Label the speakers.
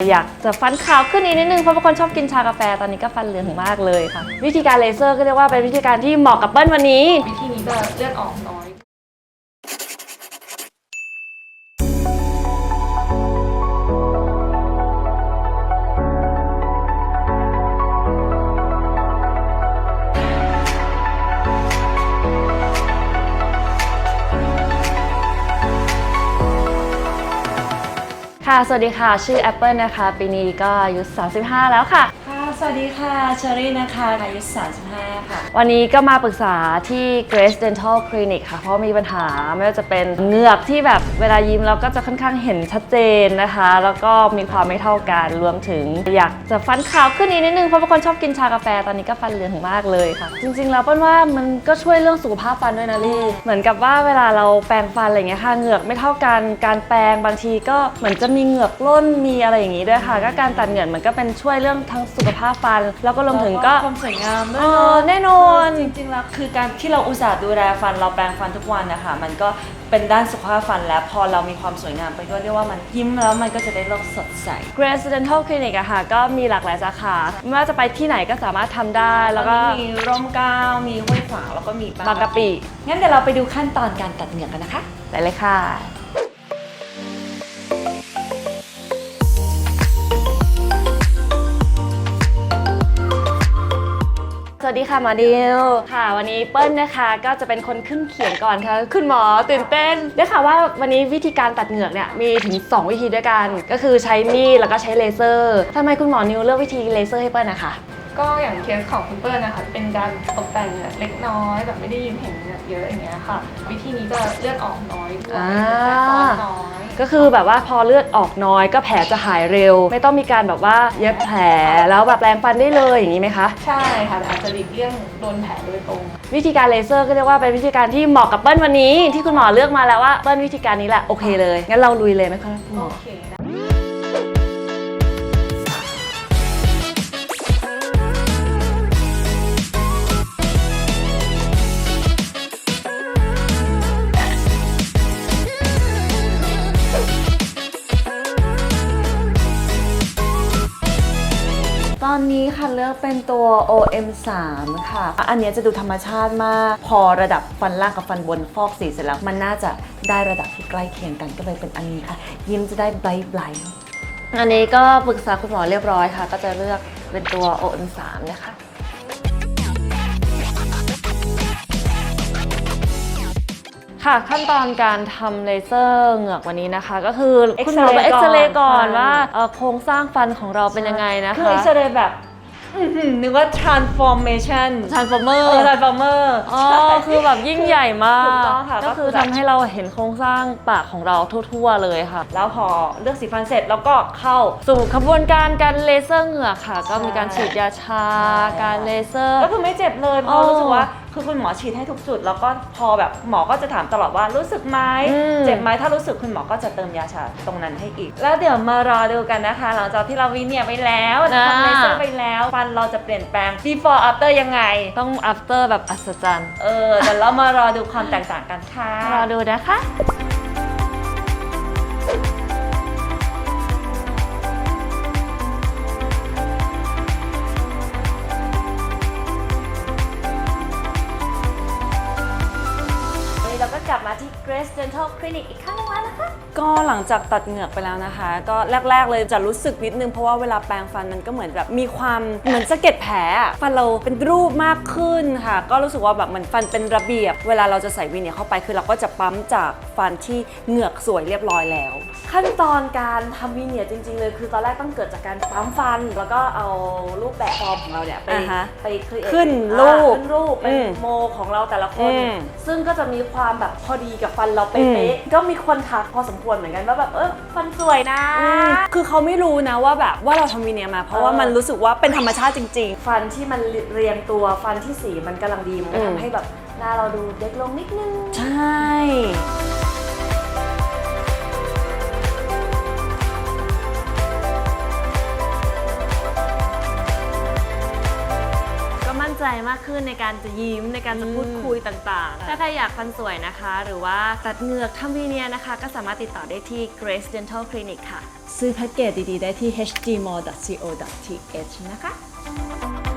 Speaker 1: อยากจะฟันขาวขึ้นอีกนิดนึงเพราะบางคนชอบกินชากาแฟตอนนี้ก็ฟันเหลืองมากเลยค่ะ วิธีการเลเซอร์ก็เรียกว่าเป็นวิธีการที่เหมาะกับเปิ้ลวันนี้
Speaker 2: วิธีนี้จะเลือดออกน้อย
Speaker 1: ค่ะ สวัสดีค่ะ ชื่อแอปเปิลนะคะ ปีนี้ก็อายุ 35 แล้วค่ะ
Speaker 3: สวัสดีค่ะเชอรี่นะคะอายุ35 ค่ะ
Speaker 1: วันนี้ก็มาปรึกษาที่ Grace Dental Clinic ค่ะ เพราะมีปัญหาไม่ว่าจะเป็นเหงือกที่แบบเวลายิ้มเราก็จะค่อนข้างเห็นชัดเจนนะคะ แล้วก็มีความไม่เท่ากันรวมถึง อยากจะฟันขาวขึ้นอีกนิดนึงเพราะบางคนชอบกินชากาแฟตอนนี้ก็ฟันเหลืองมากเลยค่ะ จริงๆแล้วเปิ้ลว่ามันก็ช่วยเรื่องสุขภาพฟันด้วยนะลี่เหมือนกับว่าเวลาเราแปรงฟันอะไรเงี้ยค่ะเหงือกไม่เท่ากันการแปรงบางทีก็เหมือนจะมีเหงือกล้นมีอะไรอย่างงี้ด้วยค่ะ ก็การตัดเหงือกมันก็เป็นช่วยเรื่องทั้งสุขภาพฟัน แล้วก็รวมถึงก็
Speaker 3: ความสวยงามด้วย
Speaker 1: เออ
Speaker 3: เนาะ
Speaker 1: แน่นอน
Speaker 3: จริงๆแล้วคือการที่เราอุตส่าห์ดูแลฟันเราแปรงฟันทุกวันนะคะมันก็เป็นด้านสุขภาพฟันแล้วพอเรามีความสวยงามไปก็เรียกว่ามันยิ้มแล้วมันก็จะได้โลกสดใส
Speaker 1: Grace Dental Clinic อะค่ะก็มีหลากหลายสาขา ไม่ว่าจะไปที่ไหนก็สามารถทำได้แล้วก็
Speaker 3: ตอนนี้มีร่มเกล้ามีห้วยขวางแล้วก็มี
Speaker 1: บางกะปิ
Speaker 3: งั้นเดี๋ยวเราไปดูขั้นตอนการตัดเหงือกกันนะคะ
Speaker 1: ได้เลยค่ะ วัสดีค่ะหมอดิวค่ะ วันนี้เปิ้ลนะคะก็จะเป็นคนขึ้นเขียงก่อนค่ะ คุณหมอตื่นเต้นได้ข่าวว่าวันนี้วิธีการตัดเหงือกเนี่ยมีถึง 2 วิธีด้วยกัน ก็คือใช้มีดแล้วก็ใช้เลเซอร์ทำไมคุณหมอนิวเลือกวิธีเลเซอร์ให้เปิ้ลนะคะ
Speaker 2: ก็อย่างเคสของคุณเปิ้ลนะคะเป็นการตกแต่งเหงือกเล็กน้อยแบบไม่ได้ยิ้มเห็นเหงือกเยอะอย่างเงี้ยค่ะ วิธีนี้จะเลือดออกน้อยด้วย
Speaker 1: อ่า
Speaker 2: แทรกซ้อนน้อย
Speaker 1: ก็คือแบบว่าพอเลือดออกน้อยก็แผลจะหายเร็ว ไม่ต้องมีการแบบว่าเย็บแผลแล้วแบบแปรงฟันได้เลยอย่างนี้ไหมคะ
Speaker 2: ใช่ค่ะแต่อาจจะหลีกเลี่ยงโดนแผลโดยตรง
Speaker 1: วิธีการเลเซอร์ก็เรียกว่าเป็นวิธีการที่เหมาะกับเปิ้ลวันนี้ ที่คุณหมอเลือกมาแล้วว่าเปิ้ลวิธีการนี้แหละโอเคเลยงั้นเราลุยเลยไหมคะคุณหม
Speaker 2: โอ
Speaker 1: อ
Speaker 2: เค
Speaker 3: อนนี้ค่ะเลือกเป็นตัว OM3 ค่ะ อันนี้จะดูธรรมชาติมาก พอระดับฟันล่างกับฟันบนฟอกสีเสร็จแล้ว มันน่าจะได้ระดับที่ใกล้เคียงกันก็เลยเป็นอันนี้ค่ะ ยิ้มจะได้ไบไบ
Speaker 1: อันนี้ก็ปรึกษาคุณหมอเรียบร้อยค่ะ ก็จะเลือกเป็นตัว OM3 นะคะ ค่ะขั้นตอนการทำเลเซอร์เหงือกวันนี้นะคะ ก็คือคุณหมอไปเอ็กซเรย์ก่อนว่าเอ่อโครงสร้างฟันของเราเป็นยังไงนะ
Speaker 3: คือ
Speaker 1: คะ
Speaker 3: เอ็กซเรย์แบบอื้อหือนึกว่า transformation
Speaker 1: transformer
Speaker 3: เออ transformer
Speaker 1: อ๋อ คือแบบยิ่งใหญ่มาก
Speaker 3: ถูกต้องค่ะ
Speaker 1: ก็คือ
Speaker 3: ก็คือแบบ
Speaker 1: ทำให้เราเห็นโครงสร้างปากของเราทั่วๆเลยค่ะ
Speaker 3: แล้วพอเลือกสีฟันเสร็จแล้วก็เข้า
Speaker 1: สู่ขบวนการการเลเซอร์เหงือกค่ะ ก็มีการ
Speaker 3: ใช่
Speaker 1: ฉีดยาชา
Speaker 3: ใช่
Speaker 1: การเลเซอร์
Speaker 3: ก็คือไม่เจ็บเลยเพ
Speaker 1: อ๋
Speaker 3: ราะ
Speaker 1: อ
Speaker 3: รู้สึกว่า คือคุณหมอฉีดให้ทุกจุด แล้วก็พอแบบหมอก็จะถามตลอดว่ารู้สึกไหม
Speaker 1: อืม
Speaker 3: เจ็บไหมถ้ารู้สึกคุณหมอก็จะเติมยาชาตรงนั้นให้อีก แล้วเดี๋ยวมารอดูกันนะคะ หลังจากที่เราวิเนียร์ไปแล้วทำเลเซอร์ไปแล้วฟันเราจะเปลี่ยนแปลง before after ยังไง
Speaker 1: ต้อง after แบบอัศจรรย์
Speaker 3: เออแต่เรามารอดูความแตกต่างกันค่ะ
Speaker 1: รอดูนะคะ Grace Dental Clinic อีกครั้งหนึงแล้วนะคะ
Speaker 4: ก็หลังจากตัดเหงือกไปแล้วนะคะ ก็แรก ๆ เลยจะรู้สึกนิดนึงเพราะว่าเวลาแปรงฟันมันก็เหมือนแบบมีความเหมือนสะเก็ดแผลอะฟันเราเป็นรูปมากขึ้นค่ะ ก็รู้สึกว่าแบบเหมือนฟันเป็นระเบียบ เวลาเราจะใส่วีเนี่ยเข้าไปคือเราก็จะปั๊มจาก ฟันที่เหงือกสวยเรียบร้อยแล้ว
Speaker 1: ขั้นตอนการทำวีเนียร์จริง ๆ เลยคือตอนแรกต้องเกิดจากการปั๊มฟัน แล้วก็เอารูปแบบฟอร์มของเราเนี่ยไป
Speaker 4: อ่าฮะ
Speaker 1: ไป create
Speaker 4: ขึ้นรูป
Speaker 1: อ่าขึ้นรูปเป็น
Speaker 4: อืม
Speaker 1: โมของเราแต่ละคน
Speaker 4: อืม
Speaker 1: ซึ่งก็จะมีความแบบพอดีกับฟันเราเป๊ะๆก็มีคนทักพอสมควรเหมือนกันว่าแบบเออฟันสวยนะ
Speaker 4: อืมคือเขาไม่รู้นะว่าแบบว่าเราทำวีเนียร์มา เพราะว่า
Speaker 1: เออ
Speaker 4: มันรู้สึกว่าเป็นธรรมชาติจริง
Speaker 1: ฟันที่มันเรียงตัวฟันที่สีมันกำลังดีมันก็
Speaker 4: อืม
Speaker 1: ทำให้แบบหน้าเราดูเด็กลงนิดนึง
Speaker 4: ๆ ใช่
Speaker 1: ใจใจมากขึ้นในการจะยิ้มในการจะพูดคุยต่างๆ ถ้าใครอยากฟันสวยนะคะ หรือว่าตัดเหงือกทำวีเนียร์นะคะ ก็สามารถติดต่อได้ที่ Grace Dental Clinic ค่ะ
Speaker 3: ซื้อแพ็กเกจดีๆ ได้ที่ hgmall.co.th นะคะ